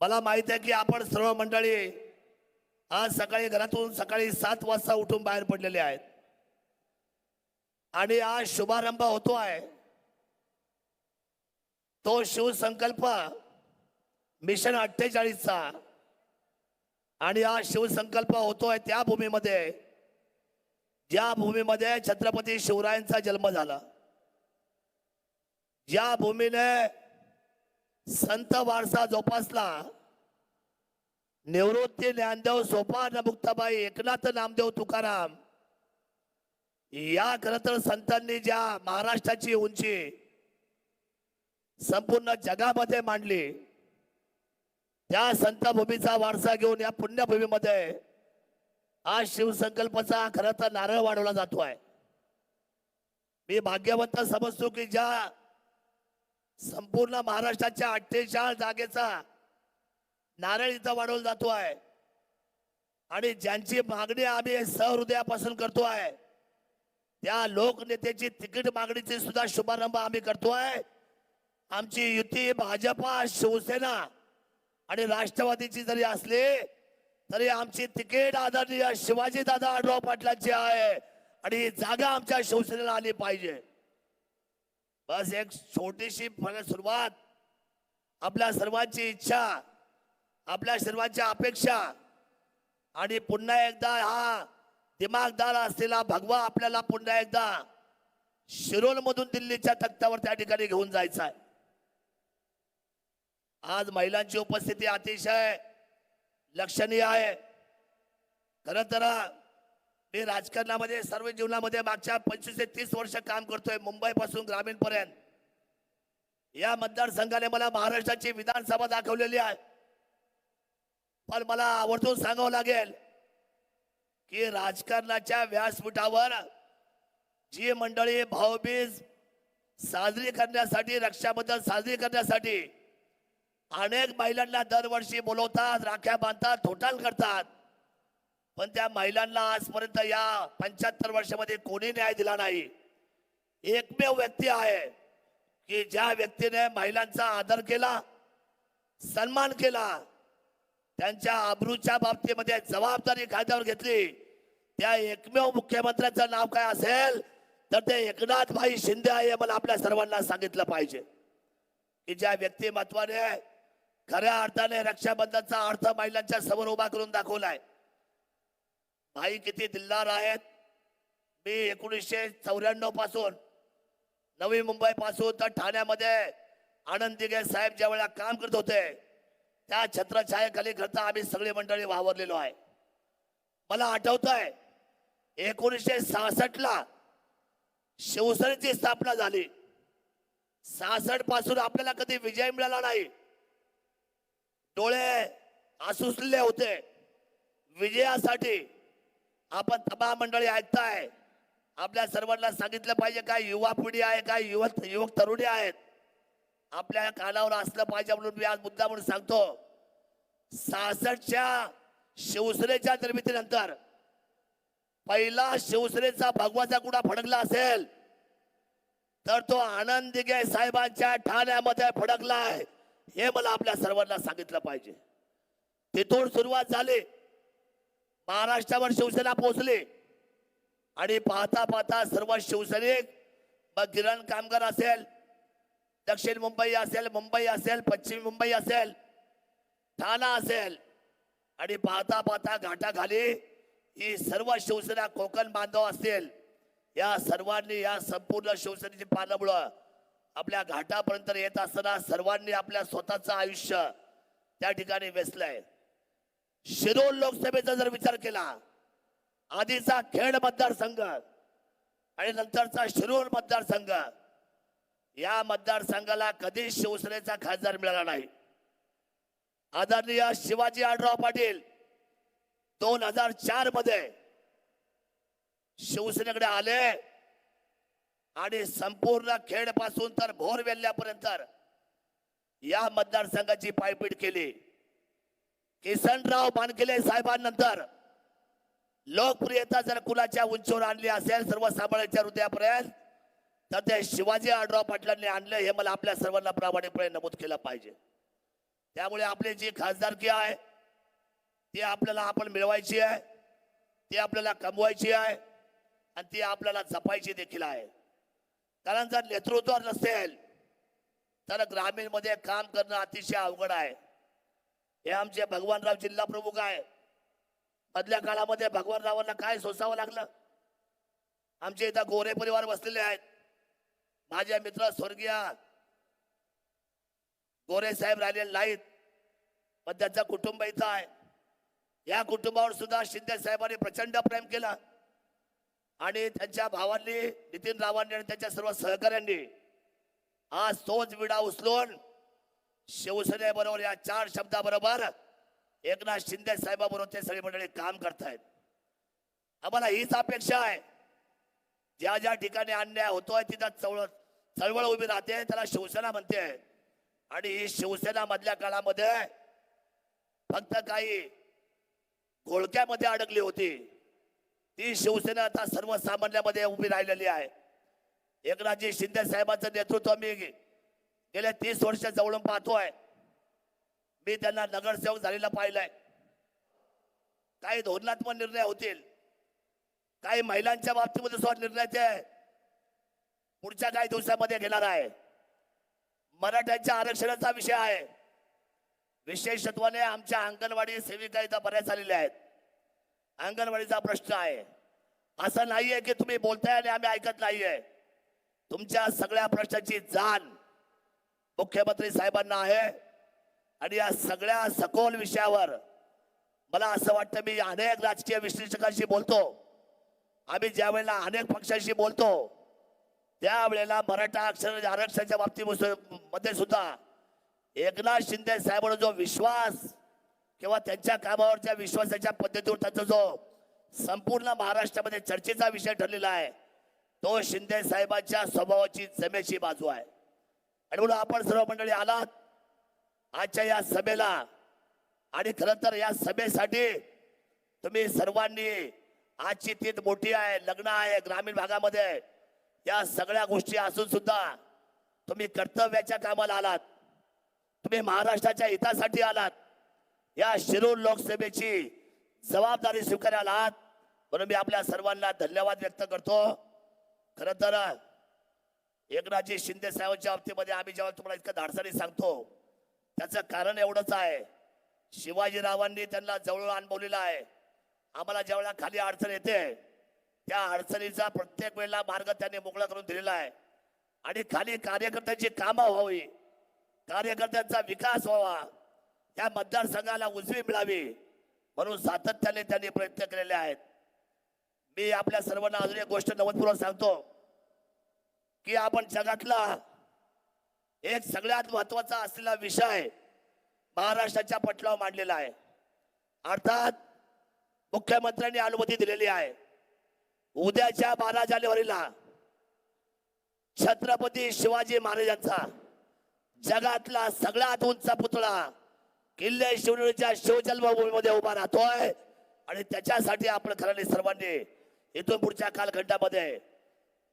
मला माहीत आहे की आपण सर्व मंडळी आज सकाळी घरातून सकाळी सात वाजता उठून बाहेर पडलेले आहेत. आणि आज शुभारंभ होतो आहे. तो शिवसंकल्प मिशन अठ्ठेचाळीसचा आणि आज शिवसंकल्प होतोय त्या भूमीमध्ये. ज्या भूमीमध्ये छत्रपती शिवरायांचा जन्म झाला. ज्या भूमीने संत वारसा जोपासला. निवृत्ती ज्ञानदेव सोपान मुक्ताबाई एकनाथ नामदेव तुकाराम. या खरं तर संतांनी ज्या महाराष्ट्राची उंची संपूर्ण जगामध्ये मांडली त्या संतभूमीचा वारसा घेऊन या पुण्यभूमीमध्ये आज शिवसंकल्पाचा खरं तर नारळ वाढवला जातो आहे मी भाग्यवंत समजतो की ज्या संपूर्ण महाराष्ट्राच्या अठ्ठेचाळीस जागेचा नारळ इथं वाढवला जातो आहे. आणि ज्यांची मागणी आम्ही सहृदयापासून करतो आहे त्या लोकनेत्याची तिकीट मागणीची सुद्धा शुभारंभ आम्ही करतोय आमची युती भाजपा शिवसेना आणि राष्ट्रवादीची जरी असली तरी आमची तिकीट आदरणीय शिवाजी दादा आढराव पाटलांची आहे. आणि ही जागा आमच्या शिवसेनेला आली पाहिजे. बस एक छोटीशी फळ- सुरुवात. आपल्या सर्वांची इच्छा आपल्या सर्वांच्या अपेक्षा. आणि पुन्हा एकदा हा दिमागदार असलेला भगवा आपल्याला पुन्हा एकदा शिरोलमधून दिल्लीच्या तख्तावर त्या ठिकाणी घेऊन जायचा आहे. आज महिलांची उपस्थिती अतिशय लक्षणीय आहे. खरं तर मी राजकारणामध्ये सर्व जीवनामध्ये मागच्या पंचवीस ते तीस वर्ष काम करतोय मुंबईपासून ग्रामीण पर्यंत या मतदारसंघाने मला महाराष्ट्राची विधानसभा दाखवलेली आहे. पण मला आवर्जून सांगावं लागेल की राजकारणाच्या व्यासपीठावर जी मंडळी भाऊबीज साजरी करण्यासाठी रक्षाबंधन साजरी करण्यासाठी अनेक महिलांना दरवर्षी बोलवतात राख्या बांधतात थोटाल करतात. पण त्या महिलांना आजपर्यंत या पंच्याहत्तर वर्षामध्ये कोणी न्याय दिला नाही. एकमेव व्यक्ती आहे की ज्या व्यक्तीने महिलांचा आदर केला सन्मान केला त्यांच्या अब्रूच्या बाबतीमध्ये जबाबदारी खात्यावर घेतली त्या एकमेव मुख्यमंत्र्यांचं नाव काय असेल तर ते एकनाथ भाई शिंदे आहे मला आपल्या सर्वांना सांगितलं पाहिजे. की ज्या व्यक्तिमत्वाने खऱ्या अर्थाने रक्षाबंधनचा अर्थ महिलांच्या समोर उभा करून दाखवलाय. भाई किती दिलदार आहेत. मी एकोणीसशे चौऱ्याण्णवपासून नवी मुंबई पासून तर ठाण्यामध्ये आनंद दिघे साहेब ज्या वेळेला काम करत होते त्या छत्रछायेखाली करता आम्ही सगळी मंडळी वावरलेलो आहे. मला आठवत आहे एकोणीसशे सहासष्ट ला शिवसेनेची स्थापना झाली. सहासष्टपासून आपल्याला कधी विजय मिळाला नाही. डोळे आसुसलेले होते. विजयासाठी आपण तबा मंडळी ऐकताय. आपल्या सर्वांना सांगितलं पाहिजे काय युवा पिढी आहे काय युवक युवक तरुणी आहेत. आपल्या कानावर असलं पाहिजे म्हणून मी आज मुद्दा म्हणून सांगतो. सहासष्टच्या शिवसेनेच्या निर्मितीनंतर पहिला शिवसेनेचा भगवाचा कुणा फडकला असेल तर तो आनंद दिघे साहेबांच्या ठाण्यामध्ये फडकलाय हे मला आपल्या सर्वांना सांगितलं पाहिजे. तिथून सुरुवात झाली. महाराष्ट्रावर शिवसेना पोहोचली. आणि पाहता पाहता सर्व शिवसैनिक मग गिरण कामगार असेल दक्षिण मुंबई असेल मुंबई असेल पश्चिम मुंबई असेल ठाणा असेल. आणि पाहता पाहता घाटाखाली ही सर्व शिवसेना कोकण बांधव असतील. या सर्वांनी या संपूर्ण शिवसेनेची पालमुळं आपल्या घाटापर्यंत येत असताना सर्वांनी आपल्या स्वतःचं आयुष्य त्या ठिकाणी वेचलंय. शिरोळ लोकसभेचा जर विचार केला आधीचा खेड मतदारसंघ आणि नंतरचा शिरोल मतदारसंघ या मतदारसंघाला कधी शिवसेनेचा खासदार मिळाला नाही. आदरणीय शिवाजी आढराव पाटील दोन हजार चारमध्ये शिवसेनेकडे आले आणि संपूर्ण खेडपासून तर भोर वेल्ल्यापर्यंत या मतदारसंघाची पायपीट केली. किसनराव बानकिले साहेबांनंतर लोकप्रियता जर कुणाच्या उंचीवर आणली असेल सर्वसामान्यांच्या हृदयापर्यंत तर ते शिवाजी आडराव पाटलांनी आणलं हे मला आपल्या सर्वांना प्रामाणिकपणे नमूद केलं पाहिजे. त्यामुळे आपली जी खासदारकी आहे ती आपल्याला आपण मिळवायची आहे ती आपल्याला कमवायची आहे आणि ती आपल्याला जपायची देखील आहे. कारण जर नेतृत्व नसेल तर ग्रामीणमध्ये काम करणं अतिशय अवघड आहे. हे आमचे भगवानराव जिल्हा प्रमुख आहे. मधल्या काळामध्ये भगवानरावांना काय सोसावं लागलं? आमचे इथं गोरे परिवार बसलेले आहेत. माझे मित्र स्वर्गीय गोरे साहेब राहिलेले नाहीत पण त्यांचं कुटुंब इथं आहे. या कुटुंबावर सुद्धा शिंदे साहेबांनी प्रचंड प्रेम केलं. आणि त्यांच्या भावांनी नितीन रावांनी आणि त्यांच्या सर्व सहकाऱ्यांनी आज तोच विडा उचलून शिवसेनेबरोबर या चार शब्दाबरोबर एकनाथ शिंदे साहेबाबरोबर ते सगळी मंडळी काम करतायत. आम्हाला हीच अपेक्षा आहे. ज्या ज्या ठिकाणी अन्याय होतोय तिथं चळवळ चळवळ उभी राहते त्याला शिवसेना म्हणते. आणि ही शिवसेना मधल्या काळामध्ये फक्त काही घोळक्यामध्ये अडकली होती. ती शिवसेना आता सर्वसामान्यामध्ये उभी राहिलेली आहे. एकनाथजी शिंदे साहेबांचं नेतृत्व मी गेल्या तीस वर्ष जवळून पाहतोय. मी त्यांना नगरसेवक झालेला पाहिलंय. काही धोरणात्मक निर्णय होतील. काही महिलांच्या बाबतीमध्ये सुद्धा निर्णय ते पुढच्या काही दिवसामध्ये घेणार आहे. मराठ्यांच्या आरक्षणाचा विषय आहे. विशेषत्वाने आमच्या अंगणवाडी सेविका इथं बऱ्याच आलेल्या आहेत. अंगणवाडीचा प्रश्न आहे. असं नाहीये की तुम्ही बोलताय आणि आम्ही ऐकत नाहीये. तुमच्या सगळ्या प्रश्नाची जाण मुख्यमंत्री साहेबांना आहे. आणि या सगळ्या सखोल विषयावर मला असं वाटतं मी अनेक राजकीय विश्लेषकांशी बोलतो. आम्ही ज्या वेळेला अनेक पक्षांशी बोलतो त्यावेळेला मराठा अक्षर आरक्षणाच्या बाबतीमध्ये सुद्धा एकनाथ शिंदे साहेबांना जो विश्वास किंवा त्यांच्या कामावरच्या विश्वासाच्या पद्धतीवर त्यांचा जो संपूर्ण महाराष्ट्रामध्ये चर्चेचा विषय ठरलेला आहे तो शिंदे साहेबांच्या स्वभावाची जमेची बाजू आहे. आणि म्हणून आपण सर्व मंडळी आलात. आजच्या या सभेला आणि खर तर या सभेसाठी तुम्ही सर्वांनी आजची तीत मोठी आहे लग्न आहे ग्रामीण भागामध्ये या सगळ्या गोष्टी असून सुद्धा तुम्ही कर्तव्याच्या कामाला आलात. तुम्ही महाराष्ट्राच्या हितासाठी आलात. या शिरूर लोकसभेची जबाबदारी स्वीकारायला आहात म्हणून मी आपल्या सर्वांना धन्यवाद व्यक्त करतो. खरं तर एकनाथजी शिंदे साहेबांच्या बाबतीमध्ये आम्ही जेव्हा तुम्हाला इतकं धाडसाने सांगतो त्याचं कारण एवढंच आहे. शिवाजीरावांनी त्यांना जवळ अनुभवलेलं आहे. आम्हाला ज्यावेळेला खाली अडचण येते त्या अडचणीचा प्रत्येक वेळेला मार्ग त्यांनी मोकळा करून दिलेला आहे. आणि खाली कार्यकर्त्यांची कामं व्हावी कार्यकर्त्यांचा विकास व्हावा या मतदारसंघाला उजवी मिळावी म्हणून सातत्याने त्यांनी प्रयत्न केलेले आहेत. मी आपल्या सर्वांना अजून एक गोष्ट नवदपूर्वक सांगतो. की आपण जगातला एक सगळ्यात महत्त्वाचा असलेला विषय महाराष्ट्राच्या पटलावर मांडलेला आहे. अर्थात मुख्यमंत्र्यांनी अनुमती दिलेली आहे. उद्याच्या बारा जानेवारीला छत्रपती शिवाजी महाराजांचा जगातला सगळ्यात उंच पुतळा किल्ले शिवनेरीच्या शिवजन्मभूमीमध्ये उभा राहतोय. आणि त्याच्यासाठी आपण खऱ्याने सर्वांनी इथून पुढच्या कालखंडामध्ये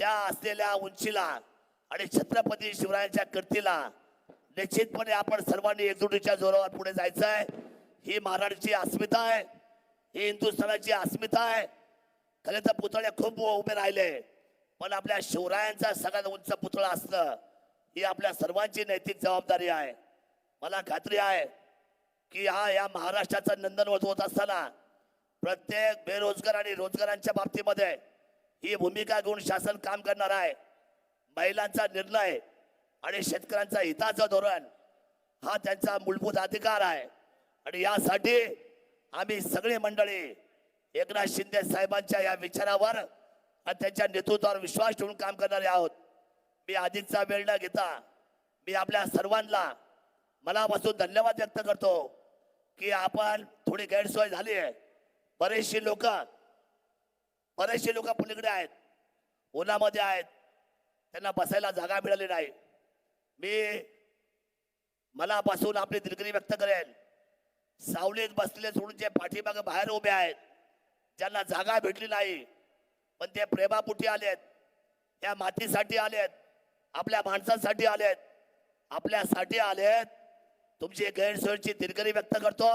त्या असलेल्या उंचीला आणि छत्रपती शिवरायांच्या कीर्तीला निश्चितपणे आपण सर्वांनी एकजुटीच्या जोरावर पुढे जायचं आहे ही महाराष्ट्राची अस्मिता आहे. ही हिंदुस्थानाची अस्मिता आहे. खरे तर पुतळे खूप उभे राहिले. पण आपल्या शिवरायांचा सगळ्यात उंच पुतळा असणं ही आपल्या सर्वांची नैतिक जबाबदारी आहे. मला खात्री आहे की हा या महाराष्ट्राचं नंदन होत असताना प्रत्येक बेरोजगार आणि रोजगारांच्या बाबतीमध्ये ही भूमिका घेऊन शासन काम करणार आहे. महिलांचा निर्णय आणि शेतकऱ्यांचा हिताचं धोरण हा त्यांचा मूलभूत अधिकार आहे. आणि यासाठी आम्ही सगळी मंडळी एकनाथ शिंदे साहेबांच्या या विचारावर आणि त्यांच्या नेतृत्वावर विश्वास ठेवून काम करणारे आहोत. मी अधिकचा वेळ न घेता मी आपल्या सर्वांना मनापासून धन्यवाद व्यक्त करतो की आपण थोडी गैरसोय झाली आहे. बरेचशी लोक बरेचसे लोक पलीकडे आहेत. उन्हामध्ये आहेत. त्यांना बसायला जागा मिळाली नाही. मी मनापासून आपली दिलगिरी व्यक्त करेन. सावलीत बसलेले सोडून जे पाठीमागे बाहेर उभे आहेत. ज्यांना जागा भेटली नाही. पण ते प्रेमापुटी आलेत. त्या मातीसाठी आलेत. आपल्या माणसासाठी आलेत. आपल्यासाठी आलेत. तुमची गैरसोयची दिलगिरी व्यक्त करतो.